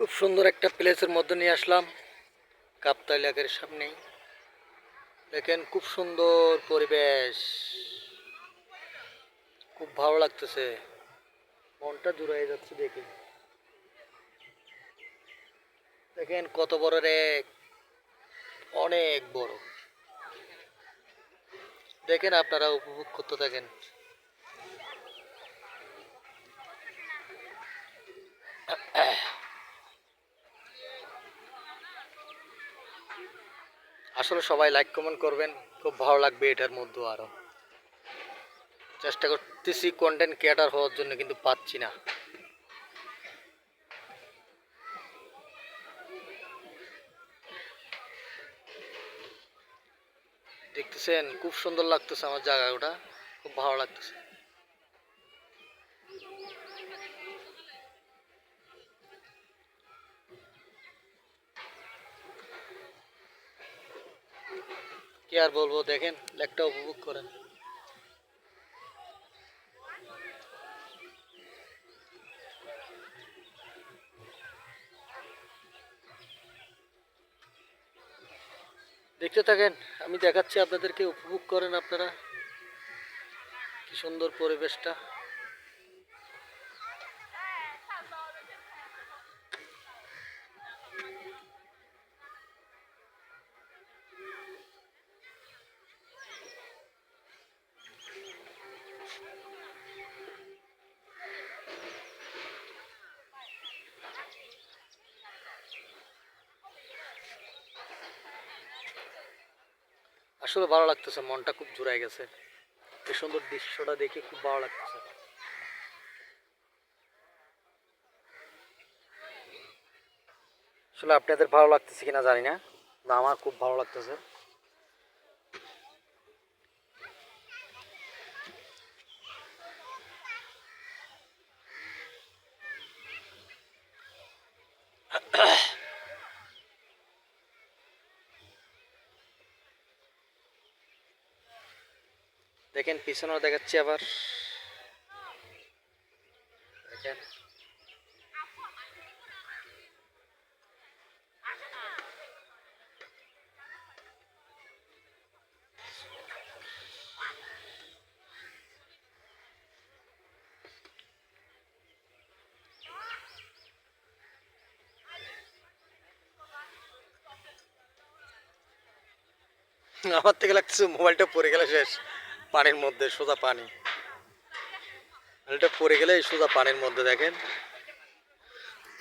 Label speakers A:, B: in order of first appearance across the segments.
A: খুব সুন্দর একটা প্লেসের মধ্যে নিয়ে আসলাম। কাপ্তাই লেকের সামনেই। দেখেন, খুব সুন্দর পরিবেশ। খুব ভালো লাগতেছে। মনটা জুড়াই যাচ্ছে দেখে। দেখেন, কত বড় রেক অনেক বড়। দেখেন, আপনারা উপভোগ করতে থাকেন। আসলে সবাই লাইক কমেন্ট করবেন। খুব ভালো লাগবে এটার মধ্যে আরও। চেষ্টা করতেছি কন্টেন্ট ক্রিয়েটার হওয়ার জন্য, কিন্তু পাচ্ছি না। দেখতেছেন, খুব সুন্দর লাগতেছে আমার জায়গাটা। খুব ভালো লাগতেছে। কি আর বলব, দেখেন, লেকটা উপভোগ করেন। দেখতে থাকেন, আমি দেখাচ্ছি আপনাদেরকে, উপভোগ করেন আপনারা। কি সুন্দর পরিবেশটা। আসলে ভালো লাগতেছে, মনটা খুব জুড়াই গেছে। এই সুন্দর দৃশ্যটা দেখে খুব ভালো লাগতেছে। আসলে আপনাদের ভালো লাগতেছে কিনা জানি না, আমার খুব ভালো লাগতেছে। দেখেন পিছনেও দেখাচ্ছি আবার। দেখেন। আমার থেকে লাগতেছে মোবাইলটা পড়ে গেলে শেষ। পানির মধ্যে, সোজা পানি। এটা পড়ে গেলে সোজা পানির মধ্যে, দেখেন।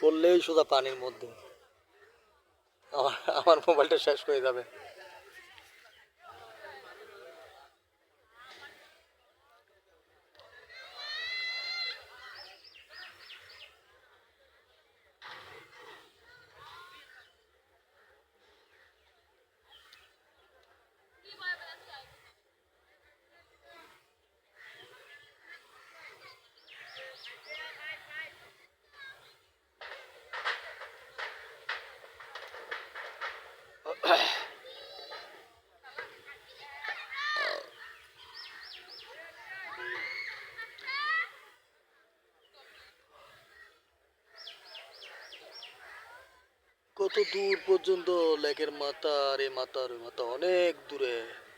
A: পড়লেই সোজা পানির মধ্যে। আমার আমার মোবাইলটা শেষ হয়ে যাবে। কত দূর পর্যন্ত লেকের মাথা আর এই মাথা আর মাথা? অনেক দূরে।